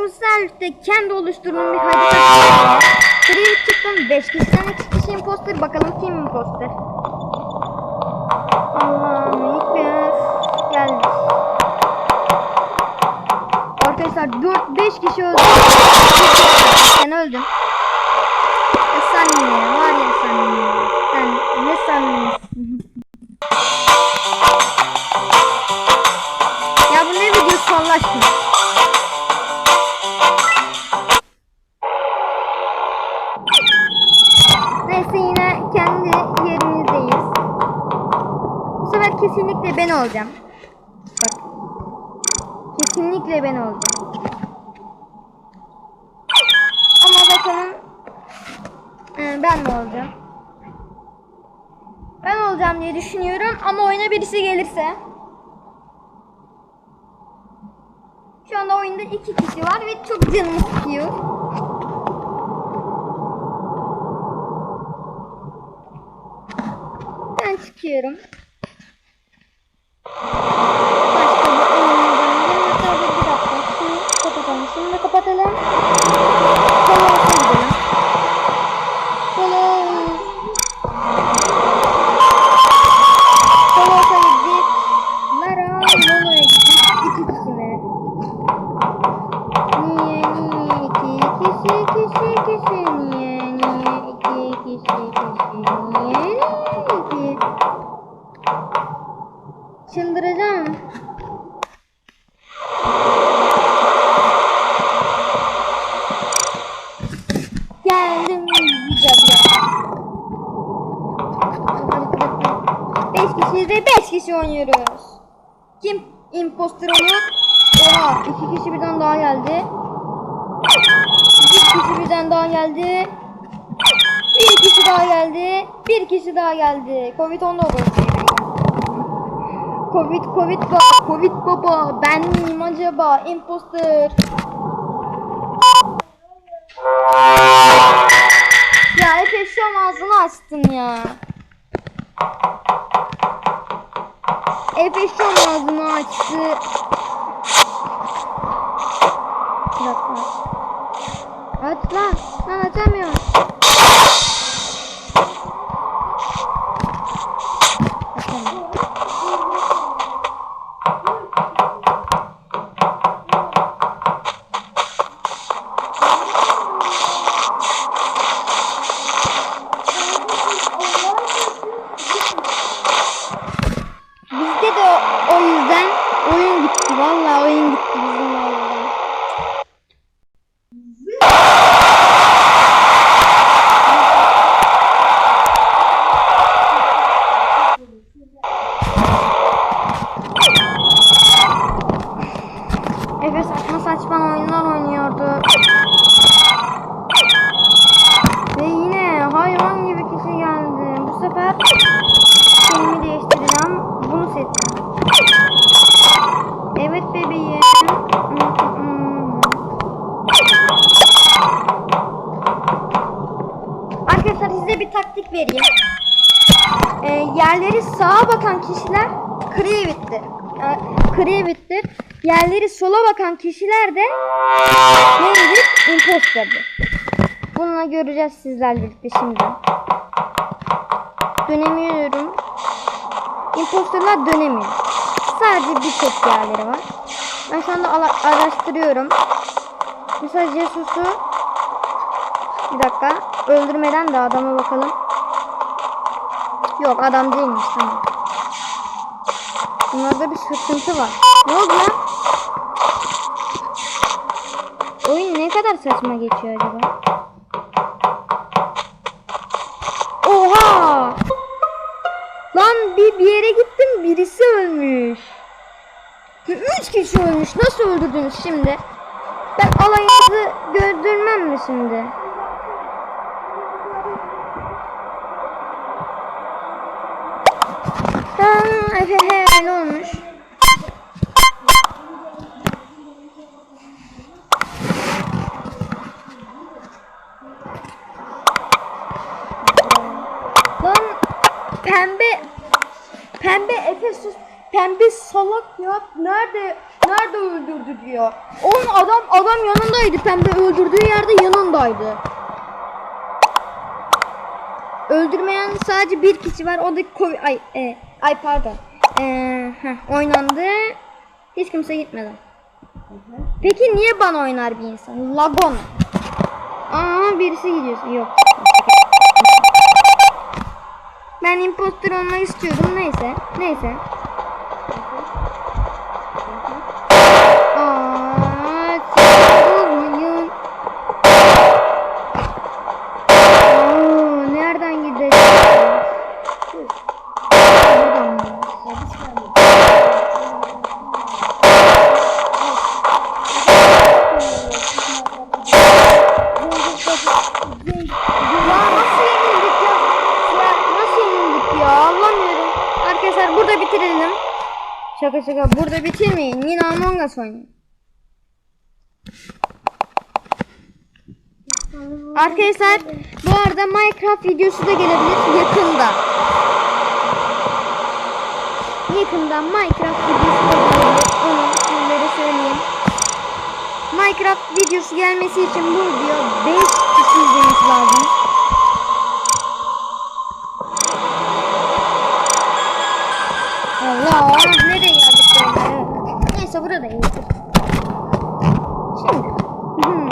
bu selfte kendi oluşturduğum bir harita. Buraya çıktım 5 kişiden 2 kişi imposter. Bakalım kim imposter? Allah'ım ekber. Geldik. Arkadaşlar 4-5 kişi öldü. Sen öldün. Ya sen ben mi olacağım? Ben olacağım diye düşünüyorum ama oyuna birisi gelirse. Şu anda oyunda iki kişi var ve çok canım istiyor. Ben çıkıyorum. Oha iki kişi birden daha geldi. Bir kişi birden daha geldi. Bir kişi daha geldi. Bir kişi daha geldi. Covid-19. Covid, Covid baba, Covid baba. Ben miyim acaba? Imposter. Ya Efe şu an ağzını açtın ya. Efe şu ağzını açtı. Bir dakika. Aç lan. Lan açamıyorum. Açamıyorum. Yerleri sağa bakan kişiler Creativ'tir. Ee, Creativ'tir. Yerleri sola bakan kişiler de neydir? Imposter'dır. Bununla göreceğiz sizlerle birlikte şimdi. Dönemiyorum. Imposterlar dönemiyor. Sadece bir tek yerleri var. Ben şu anda araştırıyorum. Mesela Jesus'u bir dakika öldürmeden de adama bakalım. Yok adam değilmiş tamam. Bunlarda bir sıkıntı var. Ne oldu lan? Oyun ne kadar saçma geçiyor acaba? Oha! Lan bir, bir yere gittim birisi ölmüş. Üç kişi ölmüş. Nasıl öldürdünüz şimdi? Ben alayınızı gördürmem mi şimdi? Ha, he he ne olmuş? Lan pembe pembe Efesus pembe salak ya nerede nerede öldürdü diyor. Onun adam adam yanındaydı pembe öldürdüğü yerde yanındaydı. Öldürmeyen sadece bir kişi var o da Kovi- ay e, ay pardon. E, heh, oynandı. Hiç kimse gitmedi. Peki niye bana oynar bir insan? Lagon. Aa birisi gidiyorsun. Yok. Ben imposter olmak istiyordum. Neyse. Neyse. Şaka burada bitirmeyin. Yine Among Us oynayın. Arkadaşlar bu arada Minecraft videosu da gelebilir yakında. Yakında Minecraft videosu da gelebilir. Onu sizlere söyleyeyim. Minecraft videosu gelmesi için bu video 5 kişi izlemesi lazım. Allah? Neyse buradayız. Şimdi.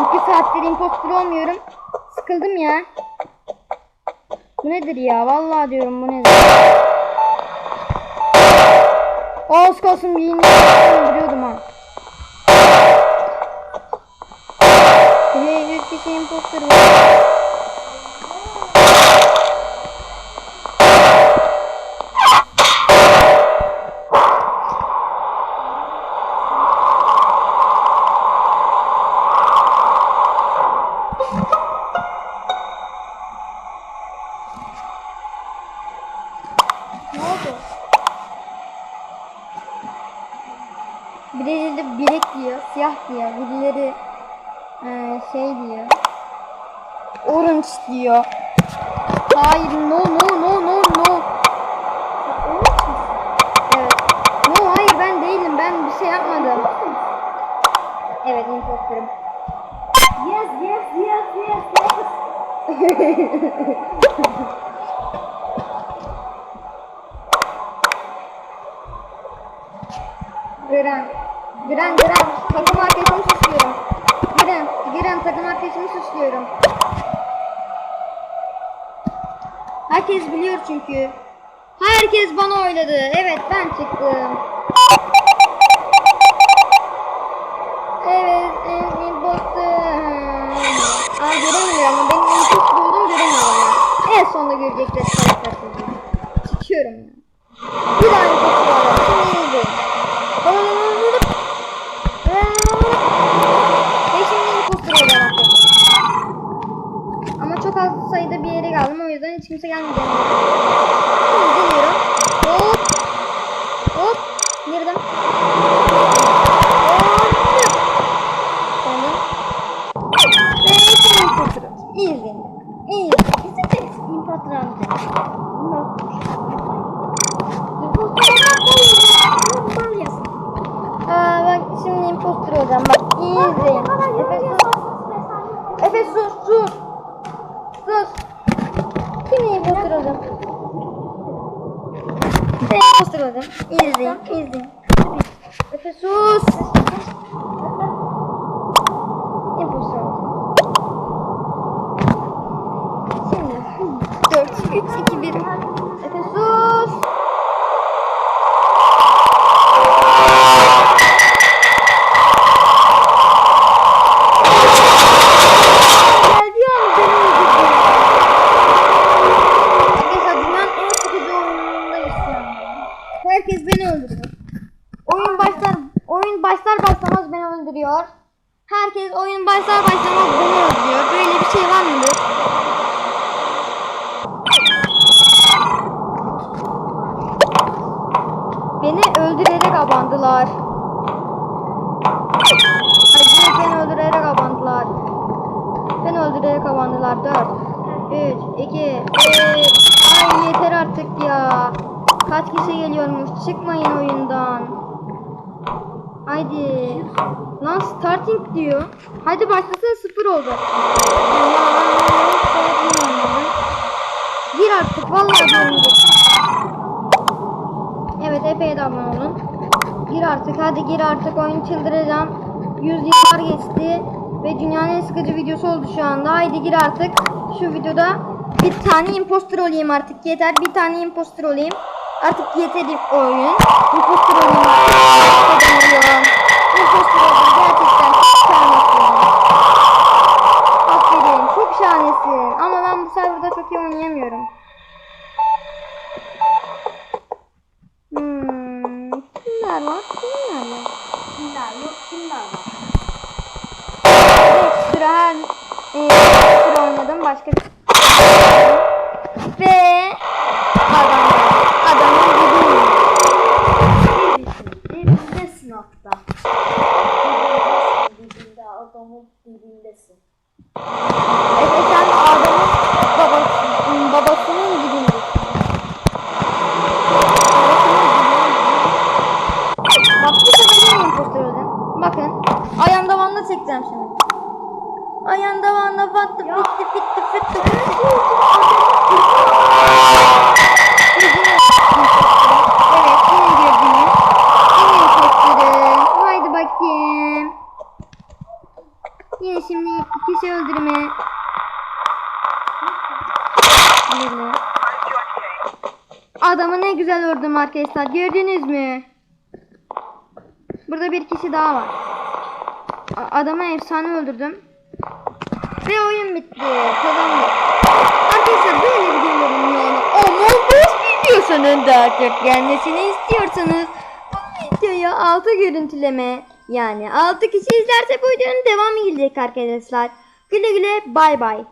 İki saattir impostor olmuyorum. Sıkıldım ya. Bu nedir ya? Vallahi diyorum bu nedir? Az kalsın bir öldürüyordum ha. Ne oldu? Birileri bilek diyor, siyah diyor. Birileri eee, şey diyor. Orange diyor. Hayır, no no no no no. Evet. No hayır ben değilim. Ben bir şey yapmadım. Evet, imposterım. Yes, yes, yes, yes, yes. Giren. Giren, Giren. Takım arkadaşımı suçluyorum. Giren, Giren takım arkadaşımı suçluyorum. Herkes biliyor çünkü. Herkes bana oyladı. Evet ben çıktım. Evet, en imposter. Aa göremiyor ama benim imposter olduğumu göremiyorlar. En sonunda görecekler arkadaşlar. Çıkıyorum ya. Bir daha imposter var. Şimdi yenildim. Ve şimdi imposter olacağım arkadaşlar. Ama çok az sayıda bir yere geldim o yüzden hiç kimse gelmedi. Şimdi geliyorum. Hop. Hop. Girdim. Hop. Geldim. Ve şimdi imposter olacağım. İyi izleyin. İyi izleyin. Kesin imposter alacağım. Aa bak şimdi imposter olacağım bak iyi izleyin. Efe sus. Efe sus sus. Edin. İzleyin, izleyin. Efe sus. Impostor oldu. Şimdi 4, 3, 2, 1. Efe sus. Geldi ya beni öldürdü. Arkadaşlar dünyanın en sıkıcı oyunundayız şu an. Herkes beni öldürüyor. Oyun başlar oyun başlar başlamaz beni öldürüyor. Herkes oyun başlar başlamaz beni öldürüyor. Böyle bir şey var mıdır? Beni öldürerek abandılar. Acayip beni öldürerek abandılar. Beni öldürerek abandılar. 4, 3, 2, 1. Ay yeter artık ya. Kaç kişi geliyormuş? Çıkmayın oyundan. Haydi. Lan starting diyor. Hadi başlasın sıfır oldu. Gir artık vallahi gir. Evet Efe'ye de abone olun. Gir artık hadi gir artık oyun çıldıracağım. 100 yıllar geçti ve dünyanın en sıkıcı videosu oldu şu anda. Haydi gir artık. Şu videoda bir tane imposter olayım artık yeter. Bir tane imposter olayım. Artık yeter oyun. Imposter vanla çekeceğim şimdi. Ayağımda vanla battı fitti fitti fitti. Evet yine gördünüz. Yine impostoru. Haydi bakayım. Yine şimdi kişi öldürme. Adamı ne güzel öldüm arkadaşlar. Gördünüz mü? Burada bir kişi daha var. A- Adamı efsane öldürdüm. Ve oyun bitti. Kazandık. Arkadaşlar böyle videolarım yani. Ama boş videosunun daha çok gelmesini istiyorsanız bu videoya 6 görüntüleme yani 6 kişi izlerse bu videonun devamı gelecek arkadaşlar. Güle güle bay bay.